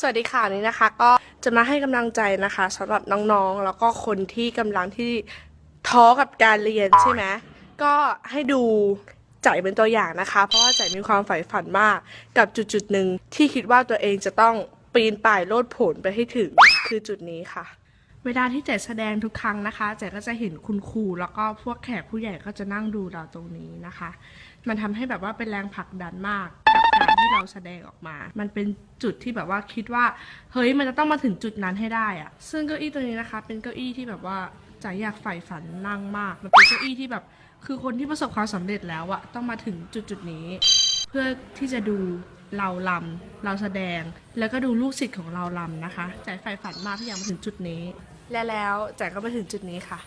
สวัสดีค่ะวันนี้นะคะ ก็จะมาให้กำลังใจนะคะสำหรับน้องๆ แล้วก็คนที่กำลังที่ท้อกับการเรียนใช่ไหมก็ให้ดูใจเป็นตัวอย่างนะคะ เพราะว่าใจมีความใฝ่ฝันมากกับจุดๆหนึ่งที่คิดว่าตัวเองจะต้องปีนป่ายโลดโผนไปให้ถึงคือจุดนี้ค่ะ เวลาที่แจแสดงทุกครั้งนะคะแจก็จะเห็นคุณครูแล้วก็พวกแขกผู้ใหญ่ก็จะนั่งดูเราตรงนี้นะคะ มันทำให้แบบว่าเป็นแรงผลักดันมากกับ การที่เราแสดงออกมา มันเป็นจุดที่แบบว่าคิดว่า เฮ้ยมันจะต้องมาถึงจุดนั้นให้ได้อะซึ่งเก้าอี้ตัวนี้นะคะ เป็นเก้าอี้ที่แบบว่าจ๋าอยากใฝ่ฝันนั่งมาก มันเป็นเก้าอี้ที่แบบ คือคนที่ประสบความสำเร็จแล้วอะต้องมาถึงจุดจุดนี้ เพื่อที่จะดูเราลำเราแสดง แล้วก็ดูลูกศิษย์ของเราลำนะคะจ๋าใฝ่ฝันมากที่อยากมาถึงจุดนี้ และแล้วจ๋าก็มาถึงจุดนี้ค่ะ